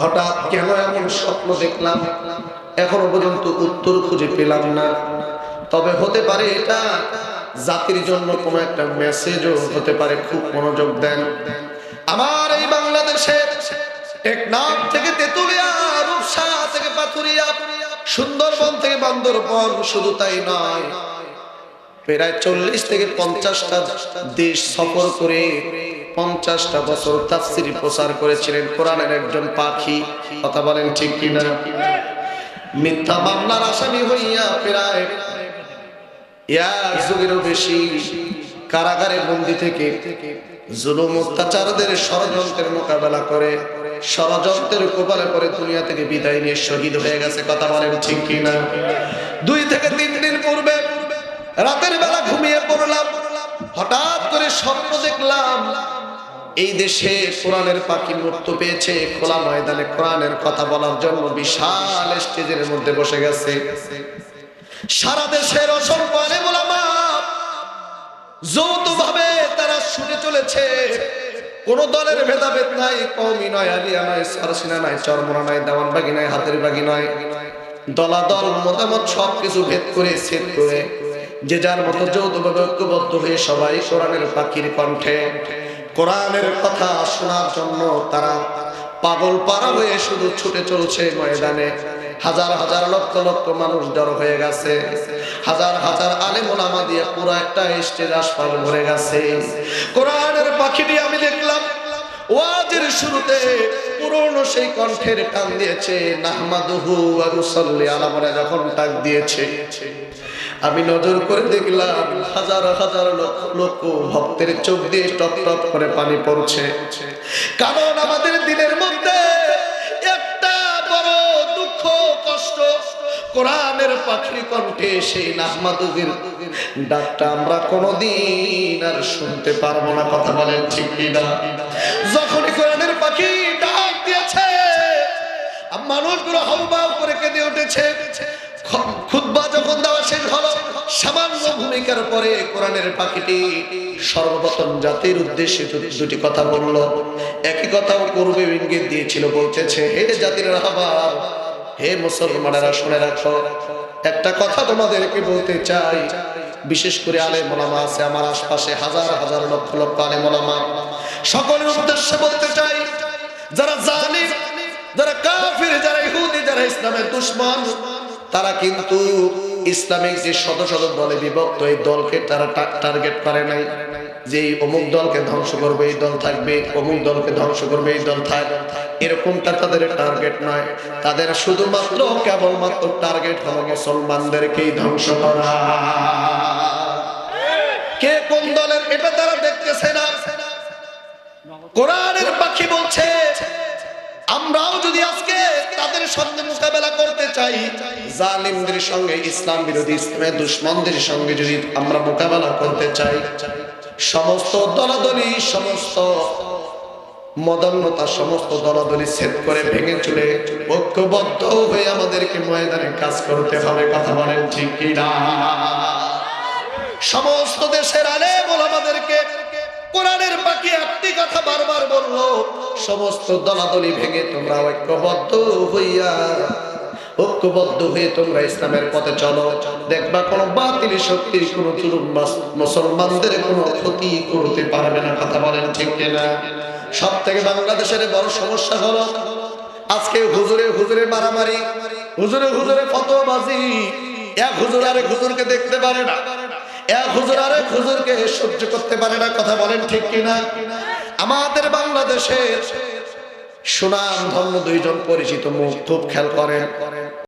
হঠাৎ কেন এমন স্বপ্ন দেখলাম? এখনও পর্যন্ত উত্তর খুঁজে পেলাম না। তবে হতে পারে এটা জাতির জন্য কোনো একটা মেসেজও হতে পারে, খুব মনোযোগ দেন। আমার এই বাংলাদেশে টেকনাফ থেকে তেতুলিয়া, রূপসা থেকে পাথুরিয়া, সুন্দরবন থেকে বান্দরবন শুধু তাই নয়, প্রায় চল্লিশ থেকে পঞ্চাশটা দেশ সফর করে পঞ্চাশটা বছর তাফসিরি প্রচার করেছিলেন কোরআনের একজন পাখি। কথা বলেন ঠিক কিনা? মিথ্যা মামলার আসামি হইয়া প্রায় বেশি কারাগারে বন্দি থেকে জুলুম অত্যাচারদের ষড়যন্ত্রের মোকাবেলা করে, ষড়যন্ত্রের কোপালে পরে দুনিয়া থেকে বিদায় নিয়ে শহীদ হয়ে গেছে। কথা বলেন ঠিক কিনা? দুই থেকে তিন দিন পূর্বে রাতের বেলা ঘুমিয়ে পড়লাম। হঠাৎ করে স্বপ্ন দেখলাম এই দেশে কোরআনের পাখি মুক্ত পেয়েছে, খোলা ময়দানে কোরআনের কথা বলার জন্য বিশাল স্টেজের মধ্যে বসে গেছে। সারা দেশের অসংখ্য আলেম তারা শুনে চলেছে, কোন দলের ভেদাভেদ নাই কৌমি নয়, আলিয়া নয়, সরসিনা নাই চরমরা নয় দেওয়ান বাগি নয়, হাতের বাগি নয়। দলাদল, মতামত সবকিছু ভেদ করে, ছেদ করে, যে যার মতো যৌথভাবে ঐক্যবদ্ধ হয়ে সবাই কোরআনের পাখির কণ্ঠে কোরআনের কথা শোনার জন্য তারা পাগল পাড়া হয়ে শুধু ছুটে চলছে ময়দানে। হাজার হাজার লক্ষ লক্ষ মানুষ জড়ো হয়ে গেছে। হাজার হাজার আলেমুল আমা দিয়ে পুরো একটা স্টেজ আসপাল ভরে গেছে। কোরআনের পাখিটি আমি দেখলাম ওয়াজের শুরুতে পুরনো সেই কণ্ঠের টান দিয়েছে, নাহমাদুহু ওয়া নুসাল্লি আলা বলে যখন টান দিয়েছে। আমি নজর করে দেখলাম হাজার হাজার লক্ষ লক্ষ ভক্তের চোখ দিয়ে টপ টপ করে পানি পড়ছে। কারণ আমাদের দিনের মধ্যে কোরআনের পাখির কণ্ঠে সেই নাহমাদুগের ডাকটা আমরা কোনোদিন আর শুনতে পারব না, কথা বলেন ঠিক কিনা? যখনই কোরআনের পাখি ডাক দিয়েছে, মানুষগুলো হাউবাউ করে কেঁদে উঠেছে। খুতবা যখন দেওয়া শেষ হলো, সামান্য ভূমিকার পরে কোরআনের পাখিটি সর্বপ্রথম জাতির উদ্দেশ্যে দুটি কথা বলল। একই কথাও পূর্বে ইঙ্গিত দিয়েছিল, বলতেছে, হে জাতির রাহবার হে মুসলমানেরা শুনে রাখো, একটা কথা তোমাদেরকে বলতে চাই। বিশেষ করে আলে মোলামা আছে, আমার আশপাশে হাজার হাজার লক্ষ লক্ষ আলে মোলামা সকলের উদ্দেশ্যে বলতে চাই, যারা জালিম, যারা কাফির, যারা ইহুদি, যারা ইসলামের দুশ্মন, তারা কিন্তু ইসলামিক যে শত শত দলে বিভক্ত, এই দলকে তারা টার্গেট করে নাই। যে অমুক দলকে ধ্বংস করবে, এই দল থাকবে, অমুক দলকে ধ্বংস করবে, এই দল থাক। এরকমটা তাদের টার্গেট নয়। তাদের শুধুমাত্র কেবলমাত্র টার্গেট হলো মুসলমানদেরকেই ধ্বংস করা। কে কোন দলের এটা তারা দেখতেছে না। কোরআনের পাখি বলছে, আমরাও যদি আজকে তাদের সঙ্গে মোকাবেলা করতে চাই, জালিমদের সঙ্গে ইসলাম বিরোধী ইসলামের দুশ্মনদের সঙ্গে যদি আমরা মোকাবেলা করতে চাই সমস্ত দলাদলি, সমস্ত মদন্যতা সমস্ত দলাদলি ছেদ করে ভেঙে চলে ঐক্যবদ্ধ হয়ে আমাদেরকে ময়দানে কাজ করতে হবে, কথা বলেন ঠিক কিনা? সমস্ত দেশের আলেম আমাদেরকে কোরআনের বাকি একটি কথা বারবার বলল, সমস্ত দলাদলি ভেঙে তোমরা ঐক্যবদ্ধ হইয়া ঐক্যবদ্ধ হয়ে তোমরা ইসলামের পথে চলো। দেখবা কোন বাতিল শক্তির কোন চুরুম মুসলমানদের কোনো ক্ষতি করতে পারবে না, কথা বলেন ঠিক কিনা? সব থেকে বাংলাদেশের বড় সমস্যা হলো, আজকে হুজুরে হুজুরে মারামারি, হুজুরে হুজুরে ফতোয়াবাজি এক হুজুর আরেক হুজুরকে দেখতে পারে না। এক হুজুর আরেক হুজুরকে সহ্য করতে পারে না, কথা বলেন ঠিক কিনা? আমাদের বাংলাদেশের সুনাম ধন্য দুইজন পরিচিত মুখ খুব খেয়াল করেন।